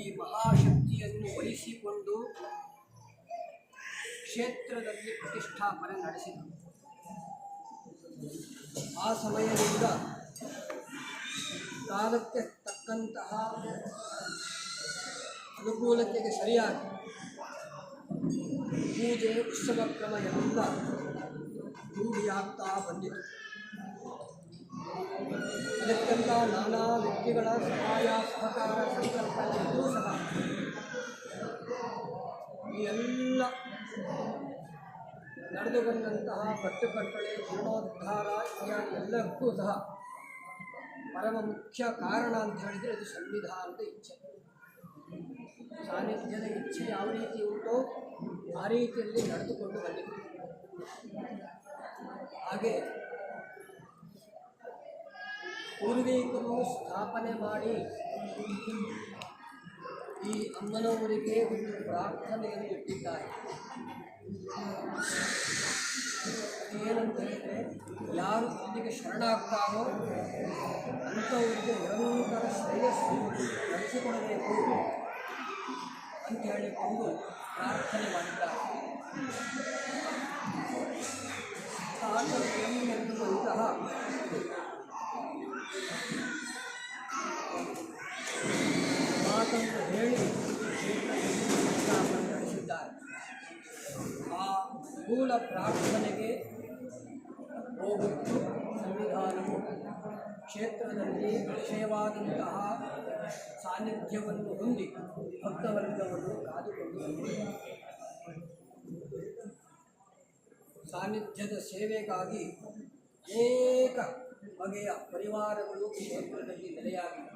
ಈ ಮಹಾಶಕ್ತಿಯನ್ನು ವಹಿಸಿಕೊಂಡು ಕ್ಷೇತ್ರದಲ್ಲಿ ಪ್ರತಿಷ್ಠಾಪನೆ ನಡೆಸಿದರು. ಆ ಸಮಯದಿಂದ ಕಾಲಕ್ಕೆ ತಕ್ಕಂತಹ ಅನುಕೂಲತೆಗೆ ಸರಿಯಾಗಿ ಪೂಜೆ, ಉತ್ಸವ ಕ್ರಮ ಎಲ್ಲ ರೂಢಿಯಾಗ್ತಾ ಬಂದಿತು. ಅದಕ್ಕೆಲ್ಲ ನಾನಾ ವ್ಯಕ್ತಿಗಳ ಸಹಾಯ ಸಹಕಾರ ಸಂಕಲ್ಪ ಇದ್ದರೂ ಸಹ ಈ ಎಲ್ಲ ನಡೆದು ಬಂದಂತಹ ಕಟ್ಟುಕಟ್ಟಳೆ ಜೀರ್ಣೋದ್ಧಾರ ಇತ್ಯಾದಿ ಎಲ್ಲಕ್ಕೂ ಸಹ ಪರಮ ಮುಖ್ಯ ಕಾರಣ ಅಂತ ಹೇಳಿದರೆ ಅದು ಸಂವಿಧಾನದ ಇಚ್ಛೆ. ಸಾನ್ನಿಧ್ಯದ ಇಚ್ಛೆ ಯಾವ ರೀತಿ ಉಂಟೋ ಆ ರೀತಿಯಲ್ಲಿ ನಡೆದುಕೊಂಡು ಬಂದಿದೆ. ಹಾಗೆ ಪೂರ್ವಿಕರು ಸ್ಥಾಪನೆ ಮಾಡಿ. ಈ ಅಮ್ಮನವರಿಗೆ ಒಂದು ಪ್ರಾರ್ಥನೆಯನ್ನು ಇಟ್ಟಿದ್ದಾರೆ. ಏನಂತ ಹೇಳಿದರೆ ಯಾರು ಇಲ್ಲಿಗೆ ಶರಣಾಗ್ತಾರೋ ಅಂಥವರಿಗೆ ನಿರಂತರ ಶ್ರೇಯಸ್ಸು ನಡೆಸಿಕೊಡಬೇಕು ಅಂತ ಹೇಳಿಕೊಂಡು ಪ್ರಾರ್ಥನೆ ಮಾಡಿದ್ದಾರೆ. ಎನ್ನುವಂತಹ ಮಾತನ್ನು ಹೇಳಿ ಪ್ರಸ್ತಾಪನೆ ನಡೆಸಿದ್ದಾರೆ ಆ ಮೂಲ ಪ್ರಾರ್ಥನೆಗೆ ಹೋಗುತ್ತು ಸಂವಿಧಾನವು ಕ್ಷೇತ್ರದಲ್ಲಿ ವಿಷಯವಾದಂತಹ ಸಾನ್ನಿಧ್ಯವನ್ನು ಹೊಂದಿ ಭಕ್ತವರ್ಗವನ್ನು ಕಾದುಕೊಂಡು ಬಂದಿದೆ ಸಾನ್ನಿಧ್ಯದ ಸೇವೆಗಾಗಿ ಅನೇಕ ಬಗೆಯ ಪರಿವಾರಗಳು ಕ್ಷೇತ್ರದಲ್ಲಿ ನೆಲೆಯಾಗಿವೆ.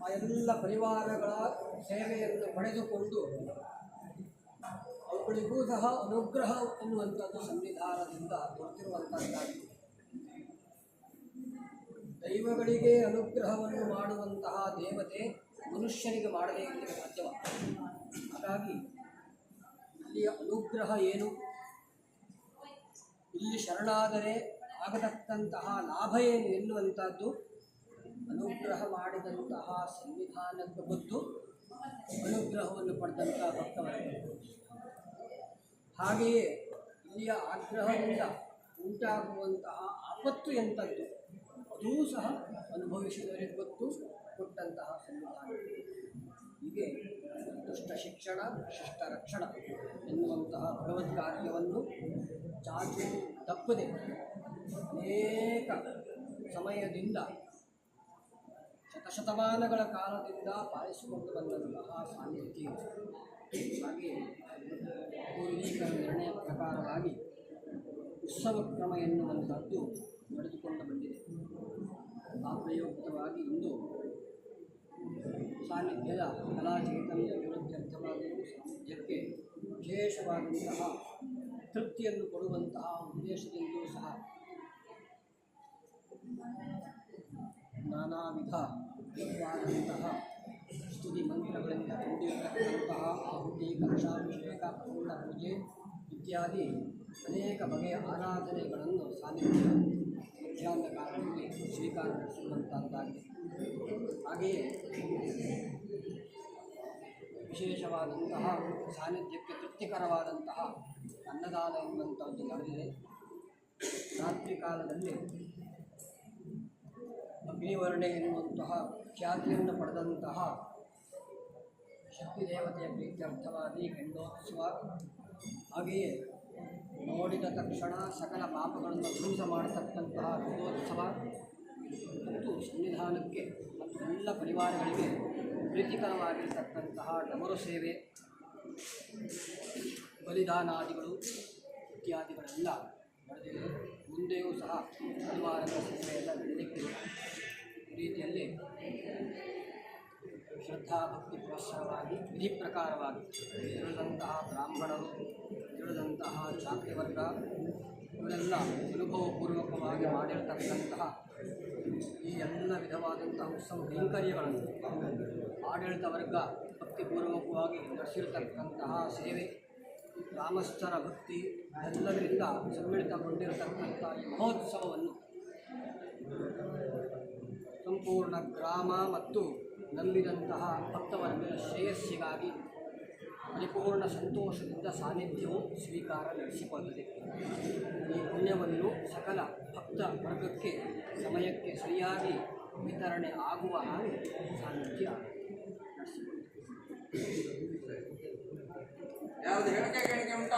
ಆ ಎಲ್ಲ ಪರಿವಾರಗಳ ಸೇವೆಯನ್ನು ಪಡೆದುಕೊಂಡು ಅವುಗಳಿಗೂ ಸಹ ಅನುಗ್ರಹ ಎನ್ನುವಂಥದ್ದು ಸಂವಿಧಾನದಿಂದ ದೊರೆತಿರುವಂಥದ್ದಾಗಿದೆ ದೈವಗಳಿಗೆ ಅನುಗ್ರಹವನ್ನು ಮಾಡುವಂತಹ ದೇವತೆ ಮನುಷ್ಯನಿಗೆ ಮಾಡದೇ ಇರಲಿಕ್ಕೆ ಸಾಧ್ಯವ ಹಾಗಾಗಿ ಇಲ್ಲಿಯ ಅನುಗ್ರಹ ಏನು? ಇಲ್ಲಿ ಶರಣಾದರೆ ಆಗತಕ್ಕಂತಹ ಲಾಭ ಏನು ಎನ್ನುವಂಥದ್ದು ಅನುಗ್ರಹ ಮಾಡಿದಂತಹ ಸಂವಿಧಾನಕ್ಕೆ ಗೊತ್ತು, ಅನುಗ್ರಹವನ್ನು ಪಡೆದಂತಹ ಭಕ್ತವರ್ಗ ಹಾಗೆಯೇ ಇಲ್ಲಿಯ ಆಗ್ರಹದಿಂದ ಉಂಟಾಗುವಂತಹ ಆಪತ್ತು ಎಂಥದ್ದು, ಅದೂ ಸಹ ಅನುಭವಿಸಿದವರಿಗೆ ಗೊತ್ತು, ಕೊಟ್ಟಂತಹ ಸಂವಿಧಾನ. ಹೀಗೆ ದುಷ್ಟ ಶಿಕ್ಷಣ, ಶಿಷ್ಟ ರಕ್ಷಣ ಎನ್ನುವಂತಹ ಭಗವದ್ ಕಾರ್ಯವನ್ನು ಚಾಚು ತಪ್ಪದೆ ಅನೇಕ ಸಮಯದಿಂದ ಶತಶತಮಾನಗಳ ಕಾಲದಿಂದ ಪಾಲಿಸಿಕೊಂಡು ಬಂದಂತಹ ಸಾನ್ನಿಧ್ಯ ಹಾಗೆ ಪೂರ್ವೀಕರ ನಿರ್ಣಯ ಪ್ರಕಾರವಾಗಿ ಉತ್ಸವ ಕ್ರಮ ಎನ್ನುವಂಥದ್ದು ನಡೆದುಕೊಂಡು ಬಂದಿದೆ. ಆ ಪ್ರಯುಕ್ತವಾಗಿ ಇಂದು ಸಾನ್ನಿಧ್ಯದ ಕಲಾ ಚೈತನ್ಯ ವಿರುದ್ಧರ್ಥವಾಗಿಯೂ ಸಾನ್ನಿಧ್ಯಕ್ಕೆ ವಿಶೇಷವಾದಂತಹ ತೃಪ್ತಿಯನ್ನು ಕೊಡುವಂತಹ ಉದ್ದೇಶದಿಂದಲೂ ಸಹ ನಾನಾ ವಿಧವಾದಂತಹ ಸ್ತುತಿ ಮಂತ್ರಗಳಿಂದ ಕೂಡಿರತಕ್ಕಂತಹ ಆಹುತಿ ಕಲಶಾಭಿಷೇಕ ಪೂರ್ಣ ಪೂಜೆ ಇತ್ಯಾದಿ ಅನೇಕ ಬಗೆಯ ಆರಾಧನೆಗಳನ್ನು ಸಾನ್ನಿಧ್ಯ ಮಧ್ಯಾಹ್ನ ಕಾಲದಲ್ಲಿ ಸ್ವೀಕಾರ ನಡೆಸಿರುವಂತಹದ್ದಾಗಿದೆ ಹಾಗೆಯೇ ವಿಶೇಷವಾದಂತಹ, ಸಾನ್ನಿಧ್ಯಕ್ಕೆ ತೃಪ್ತಿಕರವಾದಂತಹ ಅನ್ನದಾನ ಎಂಬಂಥದ್ದು ನಡೆದಿದೆ. ರಾತ್ರಿ ಕಾಲದಲ್ಲಿ ಅಗ್ನಿವರ್ಣೆ ಎನ್ನುವಂತಹ ಖ್ಯಾತಿಯನ್ನು ಪಡೆದಂತಹ ಶಕ್ತಿ ದೇವತೆಯ ಪ್ರೀತ್ಯರ್ಥವಾಗಿ ಗಂಡೋತ್ಸವ. ಹಾಗೆಯೇ ನೋಡಿದ ತಕ್ಷಣ ಸಕಲ ಪಾಪಗಳನ್ನು ಧ್ವಂಸ ಮಾಡತಕ್ಕಂತಹ ಗಂಡೋತ್ಸವ. ಮತ್ತು ಸಂವಿಧಾನಕ್ಕೆ ಮತ್ತು ಎಲ್ಲ ಪರಿವಾರಗಳಿಗೆ ಪ್ರೀತಿಕರವಾಗಿರತಕ್ಕಂತಹ ಡಮರು ಸೇವೆ, ಬಲಿದಾನಾದಿಗಳು ಇತ್ಯಾದಿಗಳೆಲ್ಲ ನಡೆದಿದೆ ಮುಂದೆಯೂ ಸಹ ಹಲವಾರು ಸೇವೆಯೆಲ್ಲ ನಡೆಯಲಿಕ್ಕಿದೆ ಈ ರೀತಿಯಲ್ಲಿ ಶ್ರದ್ಧಾಭಕ್ತಿ ಪುರಸ್ಸರವಾಗಿ, ವಿಧಿ ಪ್ರಕಾರವಾಗಿ ಇರದಂತಹ ಬ್ರಾಹ್ಮಣರು, ಇರದಂತಹ ಜಾತಿ ವರ್ಗ ಇವರೆಲ್ಲ ಅನುಭವಪೂರ್ವಕವಾಗಿ ಮಾಡಿರತಕ್ಕಂತಹ ಈ ಎಲ್ಲ ವಿಧವಾದಂತಹ ಉತ್ಸವ ಕೈಂಕರ್ಯಗಳನ್ನು ಆಡಳಿತ ವರ್ಗ ಭಕ್ತಿಪೂರ್ವಕವಾಗಿ ನಡೆಸಿರತಕ್ಕಂತಹ ಸೇವೆ, ಗ್ರಾಮಸ್ಥರ ಭಕ್ತಿ ಎಲ್ಲದರಿಂದ ಸಮ್ಮಿಳಿತಗೊಂಡಿರತಕ್ಕಂಥ ಈ ಮಹೋತ್ಸವವನ್ನು ಸಂಪೂರ್ಣ ಗ್ರಾಮ ಮತ್ತು ನಂಬಿದಂತಹ ಭಕ್ತವರ್ಗದ ಶ್ರೇಯಸ್ಸಿಗಾಗಿ ಪರಿಪೂರ್ಣ ಸಂತೋಷದಿಂದ ಸಾನ್ನಿಧ್ಯವು ಸ್ವೀಕಾರ ನಡೆಸಿಕೊಳ್ಳುತ್ತದೆ ಈ ಪುಣ್ಯವನ್ನು ಸಕಲ ಭಕ್ತ ವರ್ಗಕ್ಕೆ ಸಮಯಕ್ಕೆ ಸರಿಯಾಗಿ ವಿತರಣೆ ಆಗುವ ಹಾಗೆ ಸಾನ್ನಿಧ್ಯ ನಡೆಸಿಕೊಳ್ಳುತ್ತದೆ